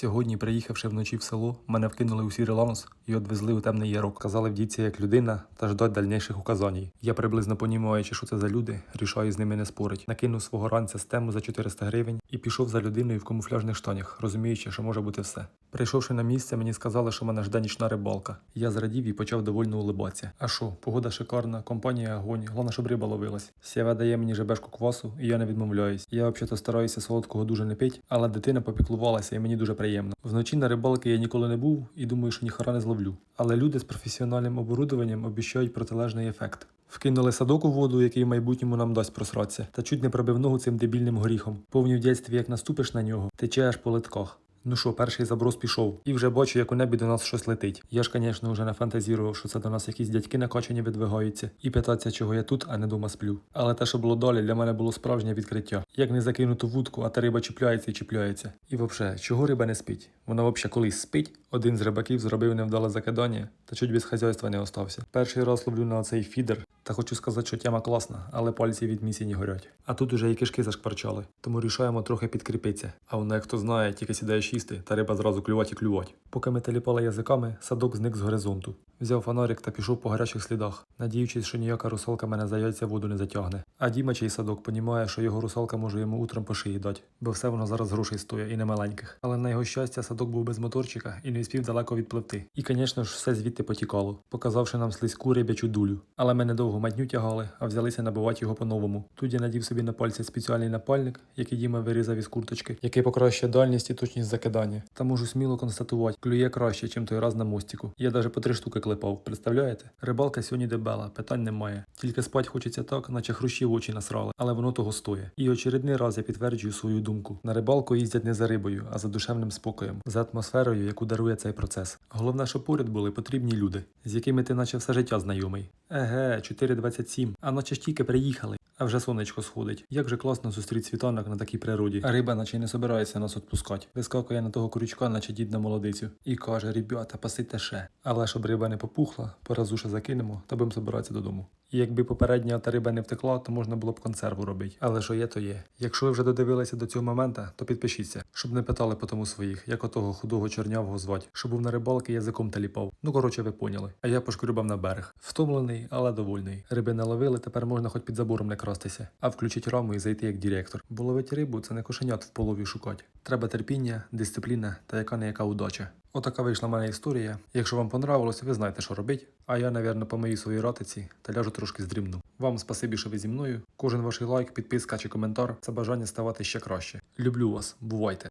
Сьогодні, приїхавши вночі в село, мене вкинули у сірий ланос і відвезли у темний ярок. Казали вдіться як людина та ждать дальніших указань. Я приблизно понімаючи, що це за люди, рішаю з ними не спорить. Накинув свого ранця з тему за 400 гривень і пішов за людиною в камуфляжних штанях, розуміючи, що може бути все. Прийшовши на місце, мені сказали, що мене жде нічна рибалка. Я зрадів і почав довольно улибатися. А що, погода шикарна, компанія огонь, головне, щоб риба ловилась. Сєва дає мені жебешку квасу, і я не відмовляюсь. Я взагалі стараюся солодкого дуже не пить, але дитина попіклувалася, і мені дуже приємно. Вночі на рибалки я ніколи не був і думаю, що ніхара не зловлю. Але люди з професіональним оборудованням обіщають протилежний ефект. Вкинули садок у воду, який в майбутньому нам дасть просратися, та чуть не пробив ногу цим дебільним горіхом. Повні в дєтстві, як наступиш на нього, тече аж по литках. Ну що, перший заброс пішов, і вже бачу, як у небі до нас щось летить. Я ж, звісно, вже не фантазірував, що це до нас якісь дядьки накачані видвигаються, і питаться, чого я тут, а не дома сплю. Але те, що було далі, для мене було справжнє відкриття. Як не закинуту вудку, а та риба чіпляється і чіпляється. І взагалі, чого риба не спить? Вона взагалі колись спить. Один з рибаків зробив невдале закидання, та чуть без хазяйства не остався. Перший раз ловлю на оцей фідер. Та хочу сказати, що тема класна, але пальці від місії горять. А тут уже і кишки зашкварчали, тому рішаємо трохи підкріпитися. А воно, як хто знає, тільки сідаєш їсти, та риба зразу клювать і клювать. Поки ми теліпали язиками, садок зник з горизонту. Взяв фонарик та пішов по гарячих слідах, надіючись, що ніяка русалка мене за яйця воду не затягне. А Діма, чий садок, понімає, що його русалка може йому утром по шиї дати, бо все воно зараз грошей стоїть і не маленьких. Але на його щастя, садок був без моторчика і не встиг далеко відпливти. І, звісно ж, все звідти потікало, показавши нам слизьку рибячу дулю. Але ми недовго матню тягали, а взялися набивати його по-новому. Тут я надів собі на пальці спеціальний напальник, який Діма вирізав із курточки, який покращує дальність і точність закидання. Та можу сміло констатувати, клює краще, чим той раз на мостику. Я навіть по три штуки клепав, представляєте? Рибалка сьогодні дебела, питань немає. Тільки спать хочеться так, наче хрущі в очі насрали, але воно того стоїть. І очередний раз я підтверджую свою думку. На рибалку їздять не за рибою, а за душевним спокоєм, за атмосферою, яку дарує цей процес. Головне, щоб поряд були потрібні люди, з якими ти наче все життя знайомий. Еге, 4.27, а наче ж тільки приїхали. А вже сонечко сходить. Як же класно зустріти світанок на такій природі. А риба наче й не собирається нас відпускати. Вискакує на того крючка, наче дід на молодицю. І каже: ребята, пасите ще. Але щоб риба не попухла, поразуше закинемо та будемо збиратися додому. І якби попередня та риба не втекла, то можна було б консерву робити. Але що є, то є. Якщо ви вже додивилися до цього моменту, то підпишіться, щоб не питали по тому своїх, як отого худого чорнявого звать, що був на рибалки язиком таліпав. Ну коротше, ви поняли. А я пошкрюбав на берег. Втомлений, але довольний. Риби наловили, тепер можна хоч під забором не крастися, а включить раму і зайти як директор. Бо ловить рибу це не кошенят в полові шукати. Треба терпіння, дисципліна та яка не яка удача. Отака вийшла в мене історія. Якщо вам понравилося, ви знаєте, що робити. А я, навірно, по моїй своїй ратиці та ляжу трошки здрімну. Вам спасибі, що ви зі мною. Кожен ваш лайк, підписка чи коментар це бажання ставати ще краще. Люблю вас, бувайте!